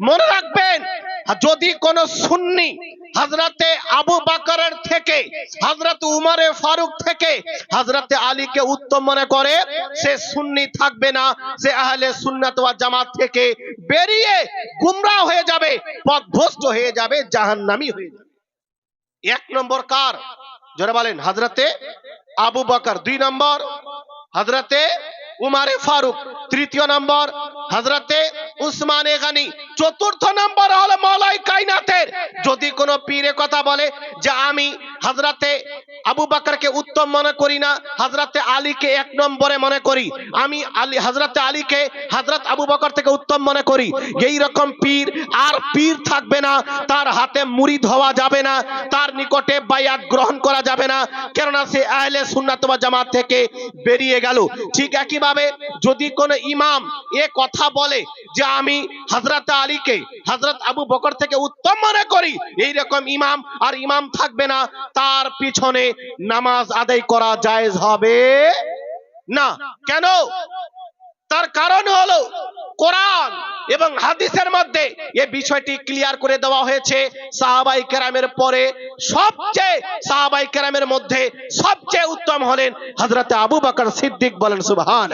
মনে রাখবেন, যদি কোন সুন্নি হজরতে আবু বাকারের থেকে, হজরত উমারে ফারুক থেকে, হজরতে আলীকে উত্তম মনে করে, সে সুন্নি থাকবে না, সে আহলে সুন্নাত ওয়া জামাত থেকে বেরিয়ে গুমরাহ হয়ে যাবে, পথভ্রষ্ট হয়ে যাবে, জাহান্নামী হয়ে যাবে। এক নম্বর কার? জোরে বলেন, হজরতে আবু বকর, দুই নম্বর, হজরতে উমারে ফারুক, তৃতীয় নম্বর, হজরতে উসমানে গানি, চতুর্থ নম্বর হলো মৌলাই কাইনাতের যদি কোনো পীরে কথা বলে যে আমি হজরতে আবু বাকরকে উত্তম মনে করি না, হজরতে আলীকে এক নম্বরে মনে করি, আমি আলী হজরতে আলীকে হাজরাত আবু বাকর থেকে উত্তম মনে করি, এই রকম পীর আর পীর থাকবে না, তার হাতে মুড়ি ধোয়া যাবে না, তার নিকটে বায়াত গ্রহণ করা যাবে না। কেননা সে আহলে সুন্নাত ওয়া জামাত থেকে বেরিয়ে গেল। ঠিক একইভাবে যদি কোন ইমাম এ কথা বলে যে আমি হজরত আলীকে হজরত আবু বকর থেকে উত্তম মনে করি এই রকম ইমাম আর ইমাম থাকবে না। তার পিছনে নামাজ আদায় করা জায়েজ হবে না। কেন? তার কারণ হলো কোরআন। এবং হাদিসের মধ্যে এ বিষয়টি ক্লিয়ার করে দেওয়া হয়েছে। সাহাবাই কেরামের পরে সবচেয়ে, সাহাবাই কেরামের মধ্যে সবচেয়ে উত্তম হলেন হজরতে আবু বাকর সিদ্দিক বলেন সুবহান